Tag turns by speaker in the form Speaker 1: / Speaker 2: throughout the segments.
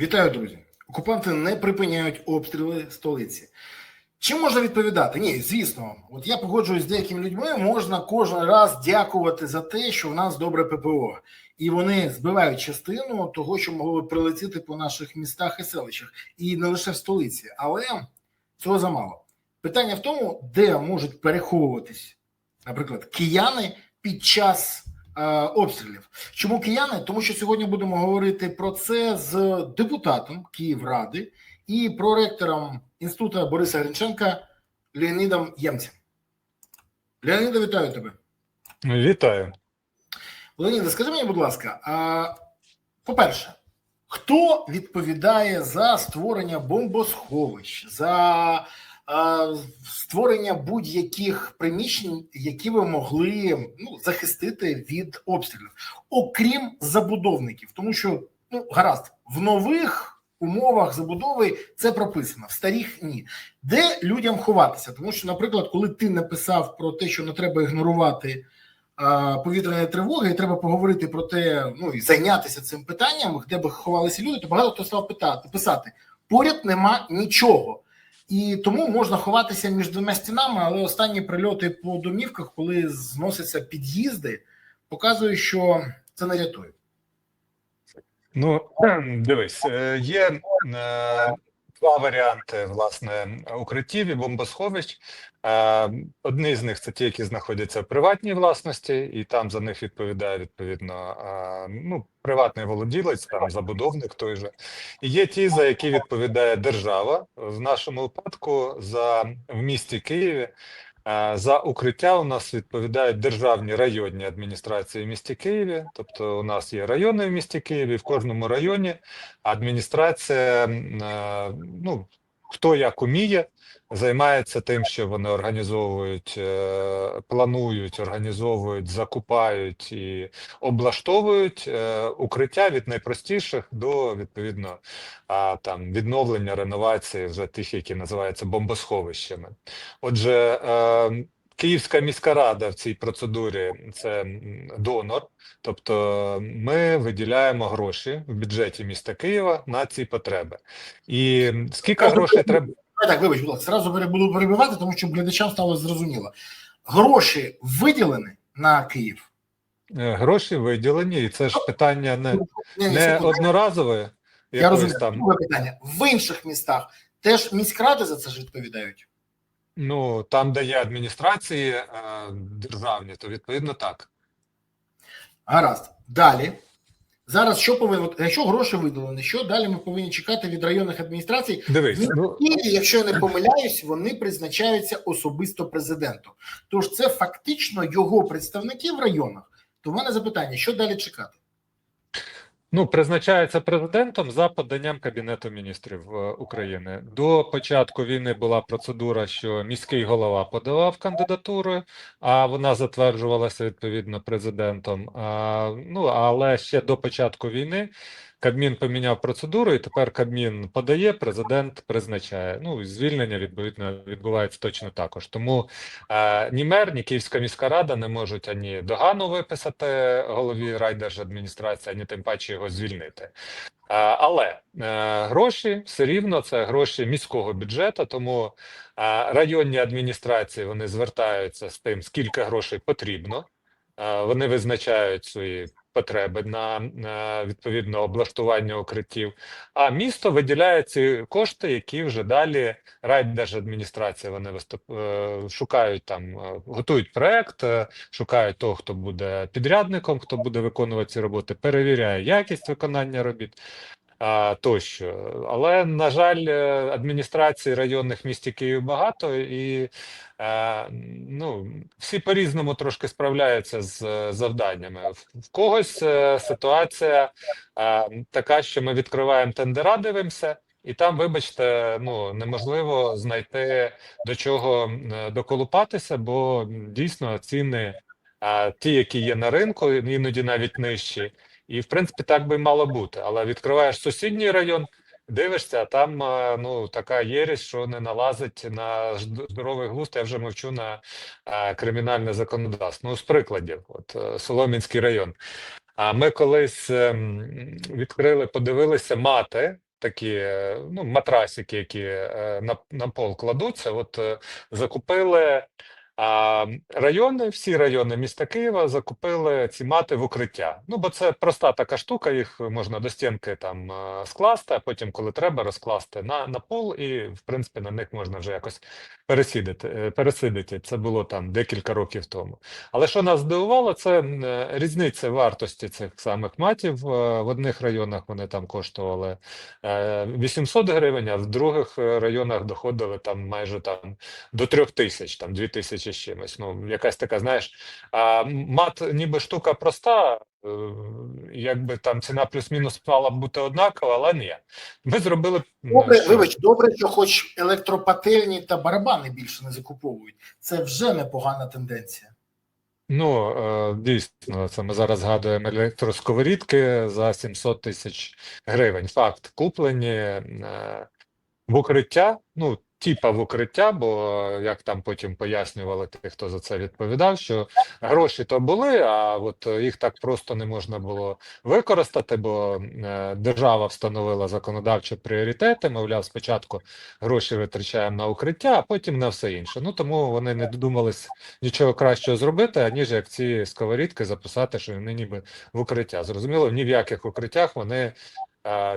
Speaker 1: Вітаю, друзі. Окупанти не припиняють обстріли столиці. Чим можна відповідати? Ні, звісно, от я погоджуюсь з деякими людьми. Можна кожен раз дякувати за те, що в нас добре ППО, і вони збивають частину того, що могло прилетіти по наших містах і селищах, і не лише в столиці, але цього замало. Питання в тому, де можуть переховуватись, наприклад, кияни під час обстрілів. Чому кияни? Тому що сьогодні будемо говорити про це з депутатом Київради і проректором інституту Бориса Гринченка Леонідом Ємцем. Леоніда, вітаю тебе.
Speaker 2: Вітаю.
Speaker 1: Леоніда, скажи мені, будь ласка, а, по-перше, хто відповідає за створення бомбосховищ, за створення будь-яких приміщень, які ви могли ну, захистити від обстрілів, окрім забудовників, тому що ну гаразд в нових умовах забудови це прописано, в старих ні. Де людям ховатися? Тому що, наприклад, коли ти написав про те, що не треба ігнорувати повітряної тривоги, і треба поговорити про те, ну і зайнятися цим питанням, де б ховалися люди, то багато хто став питати писати: поряд нема нічого. І тому можна ховатися між двома стінами, але останні прильоти по домівках, коли зносяться під'їзди, показують, що це не рятує.
Speaker 2: Ну, дивись, е, є е, два варіанти власне укриттів і бомбосховищ. Е, Одні з них це ті, які знаходяться в приватній власності, і там за них відповідає відповідно е, ну, приватний володілець, там забудовник той же. І є ті, за які відповідає держава. В нашому випадку за в місті Києві. За укриття у нас відповідають державні районні адміністрації в місті Києві. Тобто, у нас є райони в місті Києві. В кожному районі адміністрація, е, ну хто як уміє, займається тим, що вони організовують, е, планують, організовують, закупають і облаштовують е, укриття від найпростіших до відповідно там відновлення реновації вже тих, які називаються бомбосховищами. Отже, е, Київська міська рада в цій процедурі це донор, тобто ми виділяємо гроші в бюджеті міста Києва на ці потреби. І скільки грошей треба?
Speaker 1: Так, вибач, будь ласка, зразу буду перебивати, тому що глядачам стало зрозуміло. Гроші виділені на Київ.
Speaker 2: Е, Гроші виділені, і це ж питання не,
Speaker 1: Ні, ні,
Speaker 2: не одноразове,
Speaker 1: Я розумію.
Speaker 2: там.
Speaker 1: Питання. В інших містах теж міськради за це ж відповідають.
Speaker 2: Ну там, де є адміністрації е, державні, то відповідно так.
Speaker 1: Гаразд. Далі. Зараз що повинно, якщо гроші виділені, що далі ми повинні чекати від районних адміністрацій?
Speaker 2: Дивись, ну
Speaker 1: якщо я не помиляюсь, вони призначаються особисто президентом. Тож це фактично його представники в районах. То в мене запитання: що далі чекати?
Speaker 2: Ну, призначається президентом за поданням Кабінету міністрів е, України. До початку війни була процедура, що міський голова подавав кандидатури, а вона затверджувалася відповідно президентом. А, ну, але ще до початку війни Кабмін поміняв процедуру, і тепер Кабмін подає, президент призначає. Ну, і звільнення відповідно відбувається точно також. Тому е, ні мер, ні Київська міська рада не можуть ані догану виписати голові райдержадміністрації, ані тим паче його звільнити. Е, Але е, гроші все рівно це гроші міського бюджету, тому е, районні адміністрації вони звертаються з тим, скільки грошей потрібно. Вони визначають свої потреби на, на відповідно облаштування укриттів. А місто виділяє ці кошти, які вже далі райдержадміністрація вони виступ, е, шукають там, е, готують проект, е, шукають того, хто буде підрядником, хто буде виконувати ці роботи, перевіряє якість виконання робіт. Тощо, але на жаль, е, адміністрації районних в місті Київ багато, і е, ну всі по-різному трошки справляються з е, завданнями. В, когось ситуація така, що ми відкриваємо тендера, дивимося. І там, вибачте, ну неможливо знайти до чого доколупатися, бо дійсно ціни а, ті, які є на ринку, іноді навіть нижчі. І в принципі так би мало бути. Але відкриваєш сусідній район, дивишся, а там е, ну така єресь, що не налазить на здоровий глузд. Я вже мовчу на е, кримінальне законодавство. Ну, з прикладів, от е, Солом'янський район. А ми колись ем, відкрили, подивилися мати такі ну, матрасики, які на, на пол кладуться. От закупили а, райони, всі райони міста Києва закупили ці мати в укриття. Ну, бо це проста така штука, їх можна до стінки там е, скласти, а потім, коли треба, розкласти на, на пол, і в принципі на них можна вже якось пересидіти, е. Це було там декілька років тому. Але що нас здивувало, це е, різниця вартості цих самих матів. Е, В одних районах вони там коштували е, 800 гривень, а в других районах доходили там майже там до 3 тисяч, там 2 тисячі з чимось. Ну, якась така, знаєш, мат ніби штука проста, якби там ціна плюс-мінус мала б бути однакова, але ні. Ми зробили
Speaker 1: Добре,
Speaker 2: що?
Speaker 1: вибач, добре, що хоч електропательні та барабани більше не закуповують. Це вже непогана тенденція.
Speaker 2: Ну, е, дійсно, це ми зараз згадуємо електросковорідки за 700 тисяч гривень. Факт, куплені е, в укриття, ну, типа в укриття, бо е, як там потім пояснювали ті, хто за це відповідав, що гроші то були, а от е, їх так просто не можна було використати, бо е, держава встановила законодавчі пріоритети. Мовляв, спочатку гроші витрачаємо на укриття, а потім на все інше. Ну тому вони не додумались нічого кращого зробити, аніж як ці сковорідки записати, що вони ніби в укриття. Зрозуміло, ні в яких укриттях вони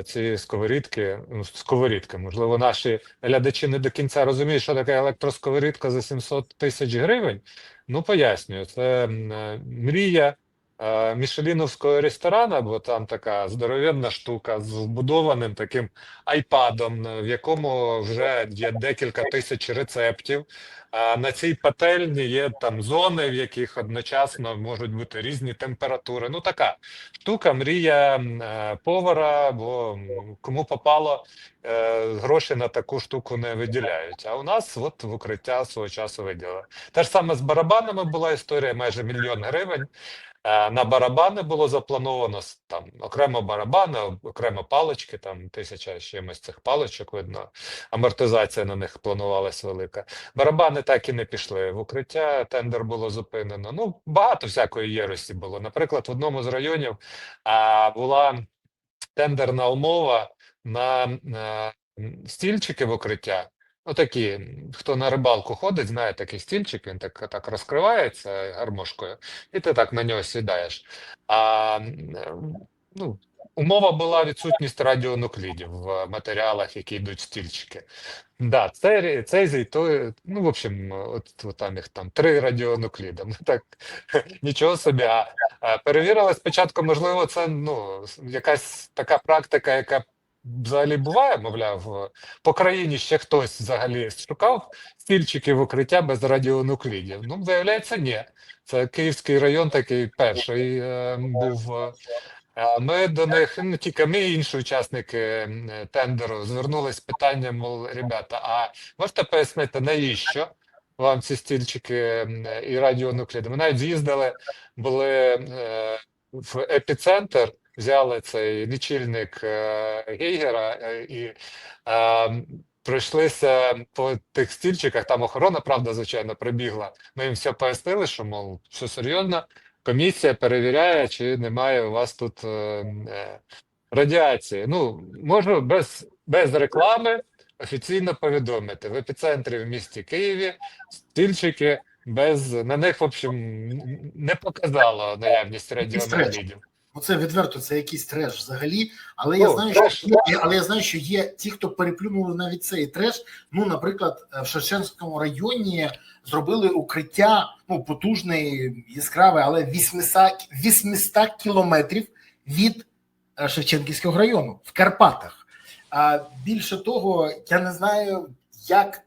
Speaker 2: ці сковорідки, ну, сковорідки, можливо, наші глядачі не до кінця розуміють, що таке електросковорідка за 700 тисяч гривень. Ну, пояснюю, це е, мрія мішеліновського ресторану, бо там така здоровенна штука з вбудованим таким айпадом, в якому вже є декілька тисяч рецептів. А на цій пательні є там зони, в яких одночасно можуть бути різні температури. Ну така штука, мрія е, повара, бо кому попало, е, гроші на таку штуку не виділяють. А у нас от в укриття свого часу виділили. Те ж саме з барабанами була історія, майже мільйон гривень. Е, На барабани було заплановано там окремо барабани, окремо палички, там тисяча чимось цих паличок, видно, амортизація на них планувалась велика. Барабани так і не пішли в укриття, тендер було зупинено. Ну, багато всякої єрості було. Наприклад, в одному з районів а, була тендерна умова на, е, стільчики в укриття. Ну, такі, м, хто на рибалку ходить, знає такий стільчик, він так, так розкривається гармошкою, і ти так на нього сідаєш. А ну, умова була відсутність радіонуклідів в матеріалах, які йдуть стільчики. Да, це, цезій, то, ну, в общем, от, от там їх там три радіонукліда. Ну, так, нічого собі. А перевірили спочатку, можливо, це ну, якась така практика, яка взагалі буває, мовляв, по країні ще хтось взагалі шукав стільчики в укриття без радіонуклідів. Ну, виявляється, ні. Це Київський район такий перший е, був. е, Ми до них, ну тільки ми, інші учасники тендеру, звернулись з питанням, мов, ребята, а можете пояснити, навіщо вам ці стільчики і радіонукліди? Ми навіть з'їздили, були е, в епіцентр, взяли цей лічильник е, Гейгера е, і е, пройшлися по тих стільчиках, там охорона, правда, звичайно, прибігла. Ми їм все пояснили, що, мов, все серйозно, комісія перевіряє, чи немає у вас тут радіації. Ну, можу без, без реклами офіційно повідомити. В епіцентрі в місті Києві стільчики без на них, в общем, не показало наявність радіонуклідів.
Speaker 1: Ну, це відверто, це якийсь треш взагалі. Але я
Speaker 2: Ну,
Speaker 1: знаю,
Speaker 2: треш,
Speaker 1: що є, але я знаю, що є ті, хто переплюнули навіть цей треш. Ну, наприклад, в Шевченському районі зробили укриття, ну потужне, яскраве, але 800, 800 кілометрів від е, Шевченківського району в Карпатах. А більше того, я не знаю, як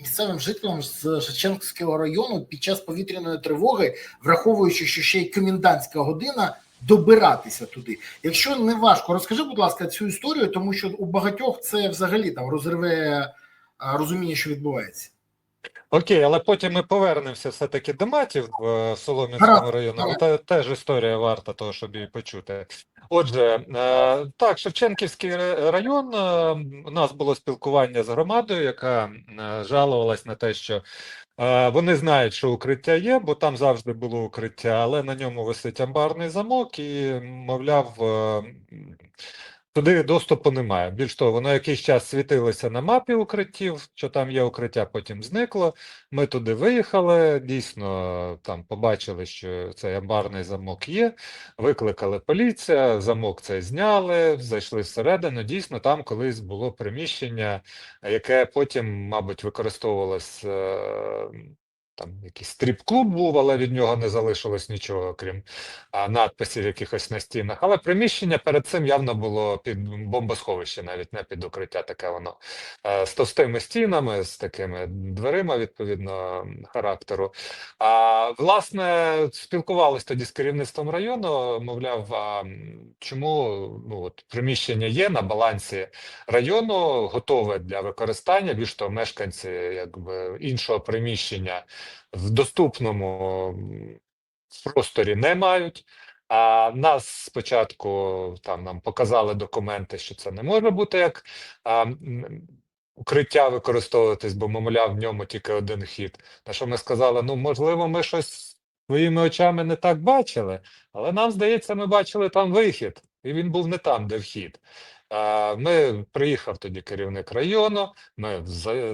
Speaker 1: місцевим жителям з Шевченківського району під час повітряної тривоги, враховуючи, що ще й комендантська година, добиратися туди. Якщо не важко, розкажи, будь ласка, цю історію, тому що у багатьох це взагалі там розриве а, розуміння, що відбувається.
Speaker 2: Окей, але потім ми повернемося все-таки до матів в е, Солом'янському
Speaker 1: гаразд.
Speaker 2: Та, теж історія варта того, щоб її почути. Отже, е, так, Шевченківський район. е, У нас було спілкування з громадою, яка е, жалувалась на те, що е, вони знають, що укриття є, бо там завжди було укриття, але на ньому висить амбарний замок, і, мовляв, е, Туди доступу немає. Більш того, воно якийсь час світилося на мапі укриттів, що там є укриття, потім зникло. Ми туди виїхали, дійсно там побачили, що цей амбарний замок є. Викликали поліція, замок цей зняли, зайшли всередину. Дійсно, там колись було приміщення, яке потім, мабуть, використовувалось. Там якийсь стріп-клуб був, але від нього не залишилось нічого, крім а, надписів якихось на стінах. Але приміщення перед цим явно було під бомбосховище, навіть не під укриття, таке воно е, з товстими стінами, з такими дверима відповідно характеру. А власне спілкувалися тоді з керівництвом району. Мовляв, а чому ну от приміщення є на балансі району, готове для використання. Більш того, мешканці якби іншого приміщення в доступному просторі не мають. А нас спочатку там нам показали документи, що це не може бути як а, укриття використовуватись, бо, мовляв, в ньому тільки один хід. На що ми сказали: ну, можливо, ми щось своїми очами не так бачили, але нам здається, ми бачили там вихід, і він був не там, де вхід. Ми приїхав тоді керівник району. Ми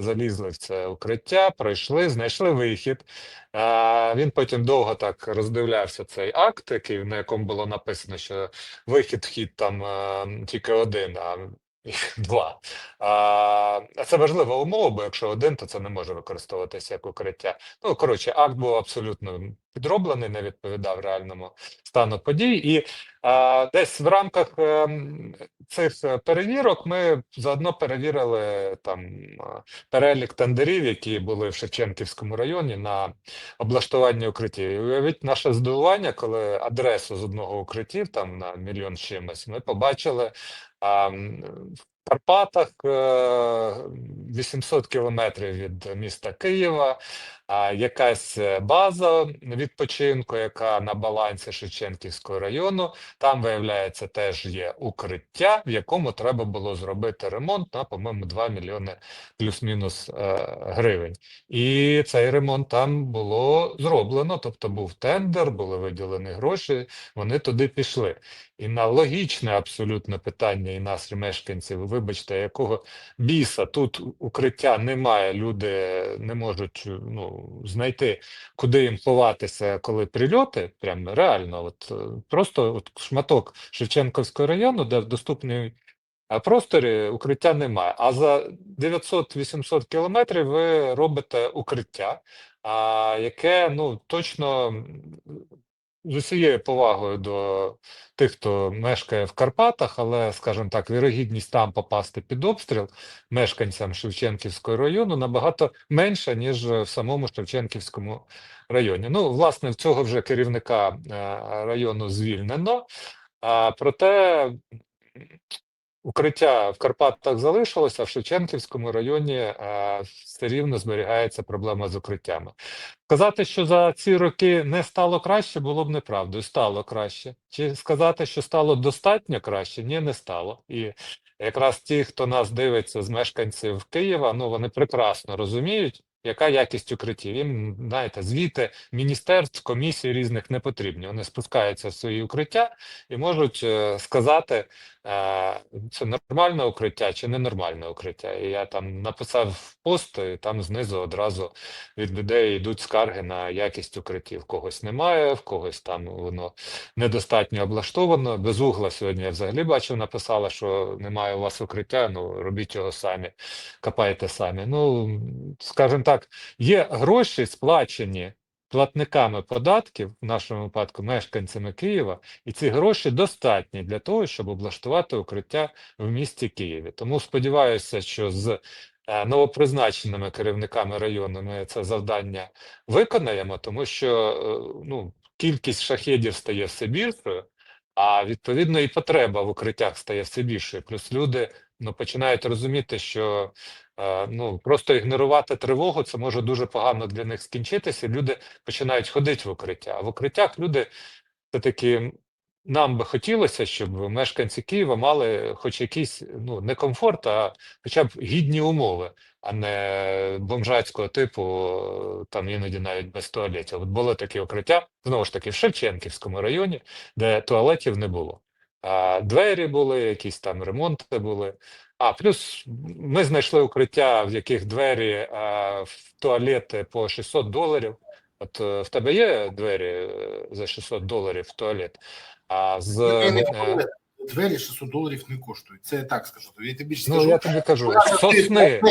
Speaker 2: залізли в це укриття, пройшли, знайшли вихід. Він потім довго так роздивлявся цей акт, який, на якому було написано, що вихід, вхід там е, тільки один, а два. А це важлива умова, бо якщо один, то це не може використовуватися як укриття. Ну, коротше, акт був абсолютно підроблений, не відповідав реальному стану подій. І а, десь в рамках ем, цих е, перевірок ми заодно перевірили там е, перелік тендерів, які були в Шевченківському районі на облаштування укриттів. І уявіть наше здивування, коли адресу з одного укриттів, там на мільйон чимось, ми побачили а, в Карпатах е, 800 кілометрів від міста Києва, а, якась е, база відпочинку, яка на балансі Шевченківського району. Там, виявляється, теж є укриття, в якому треба було зробити ремонт на, по-моєму, 2 мільйони плюс-мінус е, гривень. І цей ремонт там було зроблено, тобто був тендер, були виділені гроші, вони туди пішли. І на логічне абсолютно питання і нас, мешканців, вибачте, якого біса тут укриття немає, люди не можуть ну, знайти, куди їм ховатися, коли прильоти. Прям реально, от е, просто от шматок Шевченківського району, де в доступній просторі укриття немає. А за 900-800 кілометрів ви робите укриття, яке ну точно з усією повагою до тих, хто мешкає в Карпатах, але, скажімо так, вірогідність там попасти під обстріл мешканцям Шевченківського району набагато менша, ніж в самому Шевченківському районі. Ну, власне, в цього вже керівника е, району звільнено. А проте укриття в Карпатах залишилося, а в Шевченківському районі е, все рівно зберігається проблема з укриттями. Сказати, що за ці роки не стало краще, було б неправдою. Стало краще. Чи сказати, що стало достатньо краще? Ні, не стало. І якраз ті, хто нас дивиться з мешканців Києва, ну вони прекрасно розуміють, яка якість укриттів. Їм, знаєте, звіти міністерств, комісій різних не потрібні. Вони спускаються в свої укриття і можуть е, сказати, це нормальне укриття чи ненормальне укриття. І я там написав пост, і там знизу одразу від людей йдуть скарги на якість укриттів. Когось немає, в когось там воно недостатньо облаштовано. Безугла сьогодні я взагалі бачив, написала, що немає у вас укриття, ну робіть його самі, копайте самі. Ну, скажімо так, є гроші сплачені платниками податків, в нашому випадку мешканцями Києва, і ці гроші достатні для того, щоб облаштувати укриття в місті Києві. Тому сподіваюся, що з е, новопризначеними керівниками району ми це завдання виконаємо, тому що е, ну, кількість шахедів стає все більшою, а відповідно і потреба в укриттях стає все більшою. Плюс люди ну, починають розуміти, що е, ну, просто ігнорувати тривогу це може дуже погано для них скінчитися. Люди починають ходити в укриття. А в укриттях люди все-таки нам би хотілося, щоб мешканці Києва мали хоч якийсь ну, не комфорт, а хоча б гідні умови, а не бомжацького типу, там іноді навіть без туалетів. От було таке укриття, знову ж таки, в Шевченківському районі, де туалетів не було. А, двері були, якісь там ремонти були. А, плюс ми знайшли укриття, в яких двері а, в туалети по 600 доларів. От е, в тебе є двері е, за 600 доларів в туалет? А з е,
Speaker 1: говорю, двері 600 доларів не коштують. Це я так скажу. Я тобі більше
Speaker 2: ну я тобі кажу,
Speaker 1: завжди
Speaker 2: сосни.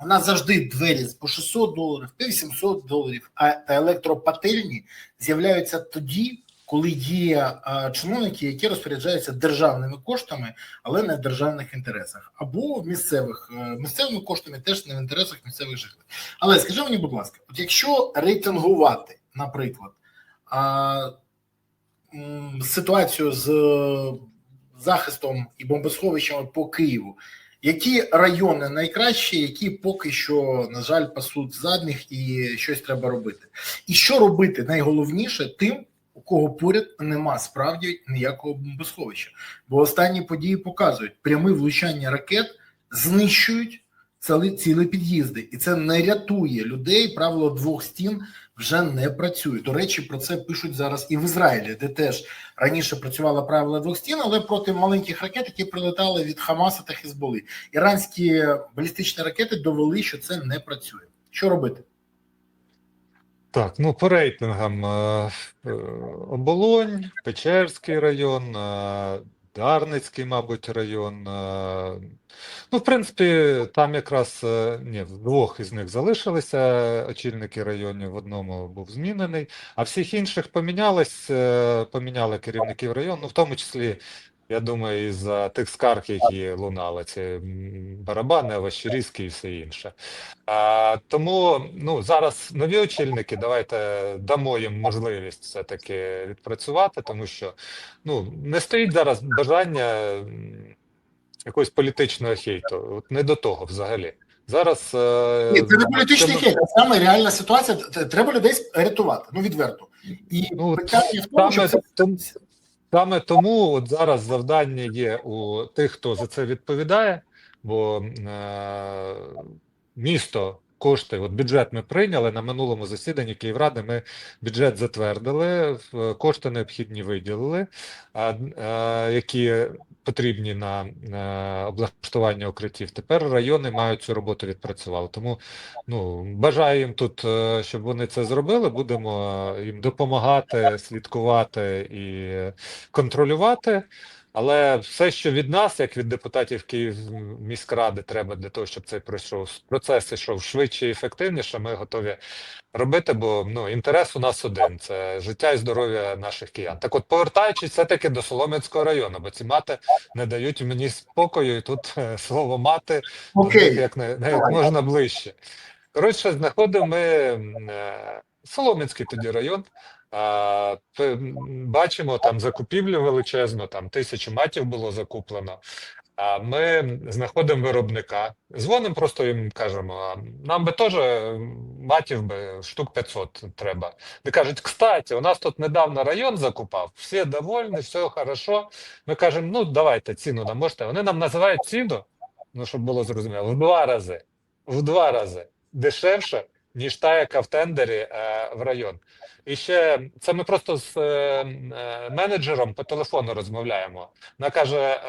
Speaker 1: У нас завжди двері по 600 доларів, по 800 доларів, а електропательні з'являються тоді, коли є чиновники, які розпоряджаються державними коштами, але не в державних інтересах, або в місцевих е, місцевими коштами, теж не в інтересах місцевих жителів. Але скажи мені, будь ласка, от якщо рейтингувати, наприклад, ситуацію з захистом і бомбосховищами по Києву. Які райони найкращі, які поки що, на жаль, пасуть задніх і щось треба робити? І що робити найголовніше тим, у кого поряд нема справді ніякого бомбосховища? Бо останні події показують, пряме влучання ракет знищують цілі, цілі під'їзди, і це не рятує людей. Правило двох стін вже не працює. До речі, про це пишуть зараз і в Ізраїлі, де теж раніше працювало правило двох стін, але проти маленьких ракет, які прилетали від Хамаса та Хізболи. Іранські балістичні ракети довели, що це не працює. Що робити?
Speaker 2: Так, ну по рейтингам е, е, Оболонь, Печерський район, е, Дарницький, мабуть, район. Ну, в принципі, там якраз ні, двох із них залишилися очільники районів, в одному був змінений, а всіх інших помінялись, поміняли керівників району, ну, в тому числі, я думаю, із-за тих скарг, які лунали, це барабани, Овощерізький і все інше. А, тому ну, зараз нові очільники, давайте дамо їм можливість все-таки відпрацювати, тому що ну, не стоїть зараз бажання якогось політичного хейту. От не до того взагалі. Зараз е,
Speaker 1: Ні, це не політичний хейт, а саме реальна ситуація. Треба людей рятувати, ну відверто. І
Speaker 2: Ну,
Speaker 1: питання в тому, що це
Speaker 2: саме тому от зараз завдання є у тих, хто за це відповідає, бо е, місто кошти, от бюджет ми прийняли на минулому засіданні Київради. Ми бюджет затвердили, кошти необхідні виділили, а, а які потрібні на, на облаштування укриттів. Тепер райони мають цю роботу відпрацювали. Тому ну, бажаю їм тут, е, щоб вони це зробили. Будемо е, їм допомагати, слідкувати і контролювати. Але все, що від нас, як від депутатів Київ міськради, треба для того, щоб цей пройшов процес ішов швидше і ефективніше. Ми готові робити, бо ну інтерес у нас один це життя і здоров'я наших киян. Так, от повертаючись все-таки до Солом'янського району, бо ці мати не дають мені спокою, і тут е, слово мати
Speaker 1: окей.
Speaker 2: як, не, як можна ближче. Коротше, знаходимо ми е, Солом'янський тоді район. А, бачимо там закупівлю величезну, там тисячу матів було закуплено. А ми знаходимо виробника, дзвонимо просто їм кажемо, а нам би теж матів би штук 500 треба. Вони кажуть, кстати, у нас тут недавно район закупав, всі довольні, все хорошо. Ми кажемо, ну давайте ціну нам можете. Вони нам називають ціну, ну щоб було зрозуміло, в два рази, в два рази дешевше, ніж та, яка в тендері е, в район. І ще це ми просто з е, е, менеджером по телефону розмовляємо. Вона каже: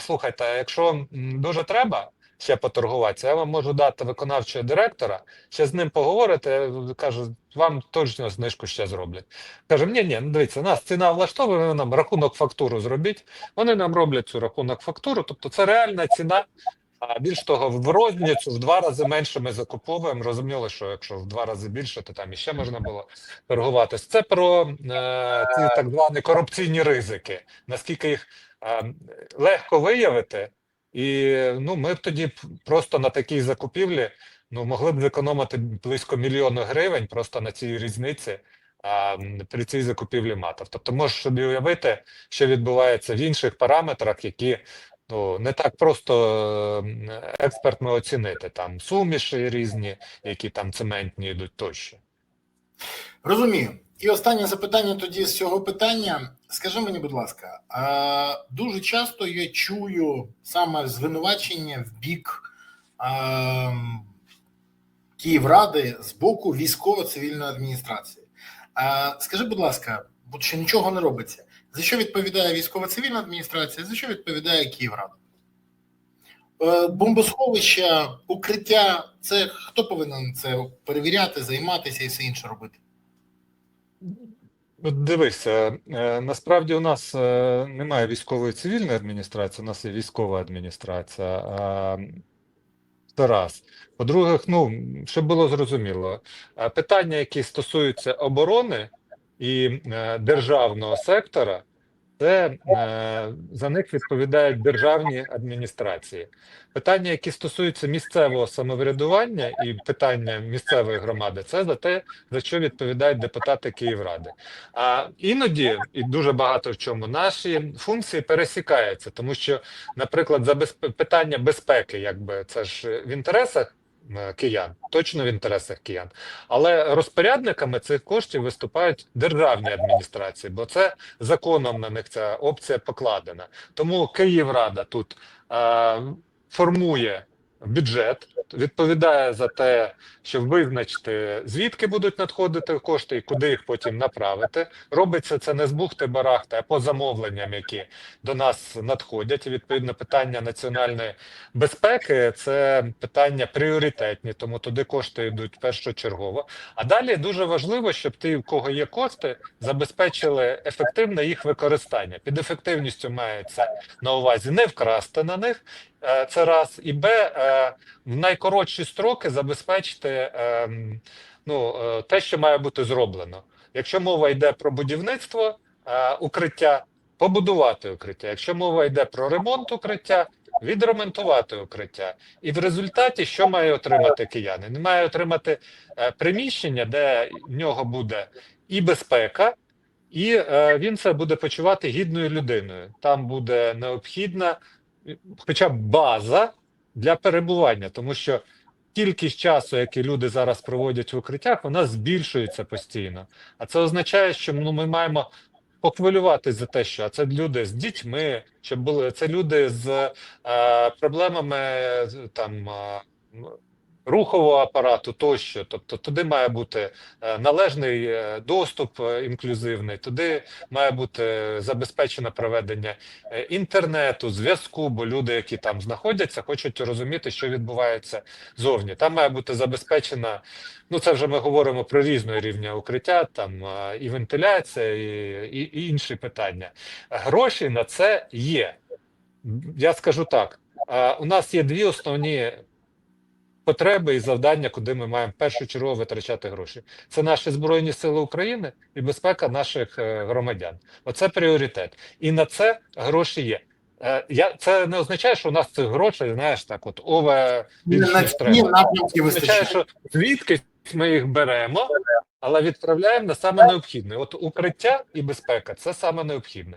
Speaker 2: слухайте, якщо дуже треба ще поторгуватися, я вам можу дати виконавчого директора, ще з ним поговорити. Каже, вам точно знижку ще зроблять. Каже, ні, ні, ну дивіться, нас ціна влаштовує, ви нам рахунок фактуру зробіть. Вони нам роблять цю рахунок фактуру, тобто це реальна ціна. Більш того, в розницю в два рази менше ми закуповуємо. Розуміло, що якщо в два рази більше, то там іще можна було торгуватись. Це про е, ці так звані корупційні ризики. Наскільки їх е, легко виявити, і ну ми б тоді просто на такій закупівлі ну могли б зекономити близько мільйону гривень просто на цій різниці. При цій закупівлі матів. Тобто можеш собі уявити, що відбувається в інших параметрах, які ну не так просто експертно оцінити там суміші різні, які там цементні йдуть тощо.
Speaker 1: Розумію. І останнє запитання тоді з цього питання. Скажи мені, будь ласка, дуже часто я чую саме звинувачення в бік Київради з боку військово-цивільної адміністрації. Скажи, будь ласка, бо ще нічого не робиться. За що відповідає військово-цивільна адміністрація, за що відповідає Київрада? Е, Бомбосховища, укриття це хто повинен це перевіряти, займатися і все інше робити?
Speaker 2: Дивися, е, насправді у нас е, немає військової цивільної адміністрації, у нас є військова адміністрація. Це раз. По-друге, ну, щоб було зрозуміло, питання, які стосуються оборони і е, державного сектора, це е, за них відповідають державні адміністрації. Питання, які стосуються місцевого самоврядування і питання місцевої громади, це за те, за що відповідають депутати Київради. А іноді, і дуже багато в чому, наші функції пересікаються, тому що, наприклад, за безп... питання безпеки, якби це ж в інтересах киян, точно в інтересах киян, але розпорядниками цих коштів виступають державні адміністрації, бо це законом на них ця опція покладена. Тому Київрада тут е, формує бюджет, відповідає за те, щоб визначити, звідки будуть надходити кошти і куди їх потім направити. Робиться це не з бухти барахти, а по замовленням, які до нас надходять. І відповідно питання національної безпеки це питання пріоритетні, тому туди кошти йдуть першочергово. А далі дуже важливо, щоб ті, у кого є кошти, забезпечили ефективне їх використання. Під ефективністю мається на увазі не вкрасти на них. Е, Це раз і Б е, в найкоротші строки забезпечити ем, ну, е, те, що має бути зроблено. Якщо мова йде про будівництво е, укриття, побудувати укриття. Якщо мова йде про ремонт укриття, відремонтувати укриття. І в результаті що має отримати кияни? Він має отримати е, приміщення, де в нього буде і безпека, і е, він це буде почувати гідною людиною. Там буде необхідна, е, хоча б база для перебування, тому що кількість часу, який люди зараз проводять в укриттях, вона збільшується постійно. А це означає, що ну, ми маємо похвилюватись за те, що це люди з дітьми, щоб були це люди з е, проблемами там. Рухового апарату тощо, тобто туди має бути е, належний е, доступ е, інклюзивний, туди має бути забезпечено проведення інтернету, зв'язку, бо люди, які там знаходяться, хочуть розуміти, що відбувається зовні. Там має бути забезпечена, ну це вже ми говоримо про різної рівня укриття, там і вентиляція, і, і, і інші питання. Гроші на це є. Я скажу так: у нас є дві основні потреби і завдання, куди ми маємо першочергово витрачати гроші. Це наші Збройні Сили України і безпека наших е, громадян. Оце пріоритет. І на це гроші є. Е, Я, це не означає, що у нас цих грошей, знаєш, так от ове треба. Це означає, що звідки ми їх беремо, але відправляємо на саме необхідне. От укриття і безпека це саме необхідне.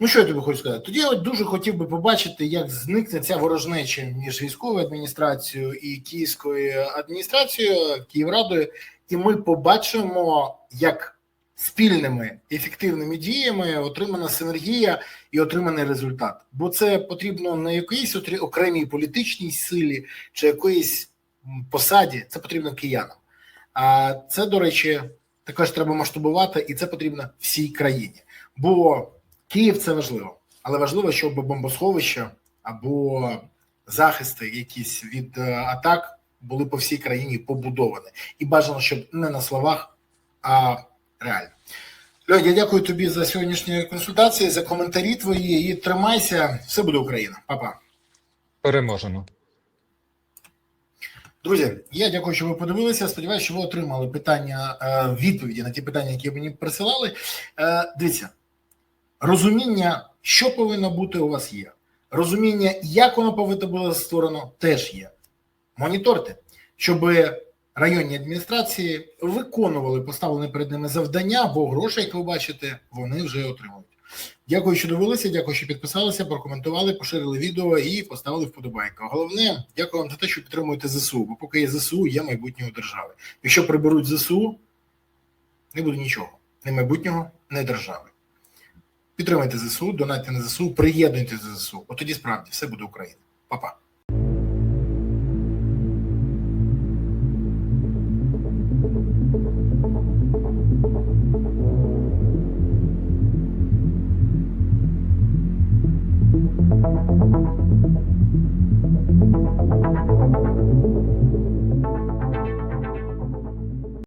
Speaker 1: Ну що я тобі хочу сказати? Тоді я дуже хотів би побачити, як зникне ця ворожнеча між військовою адміністрацією і київською адміністрацією, Київрадою, і ми побачимо, як спільними ефективними діями отримана синергія і отриманий результат. Бо це потрібно не якоїсь окремій політичній силі чи якоїсь посаді, це потрібно киянам. А це, до речі, також треба масштабувати, і це потрібно всій країні. Бо Київ це важливо, але важливо, щоб бомбосховища або захисти якісь від е, атак були по всій країні побудовані. І бажано, щоб не на словах, а реально. Льонь, я дякую тобі за сьогоднішні консультації, за коментарі твої і тримайся. Все буде Україна. Па-па.
Speaker 2: Переможемо.
Speaker 1: Друзі, я дякую, що ви подивилися. Сподіваюся, що ви отримали питання, е, відповіді на ті питання, які мені присилали. Е, Дивіться, розуміння, що повинно бути, у вас є. Розуміння, як воно повинно бути створено, теж є. Моніторте, щоб районні адміністрації виконували поставлені перед ними завдання, бо гроші, як ви бачите, вони вже отримують. Дякую, що дивилися, дякую, що підписалися, прокоментували, поширили відео і поставили вподобайку. Головне, дякую вам за те, що підтримуєте ЗСУ, бо поки є ЗСУ, є майбутнього держави. Якщо приберуть ЗСУ, не буде нічого. Ні майбутнього, ні держави. Підтримуйте ЗСУ, донайте на ЗСУ, приєднуйте ЗСУ. От тоді справді все буде Україна. Па-па.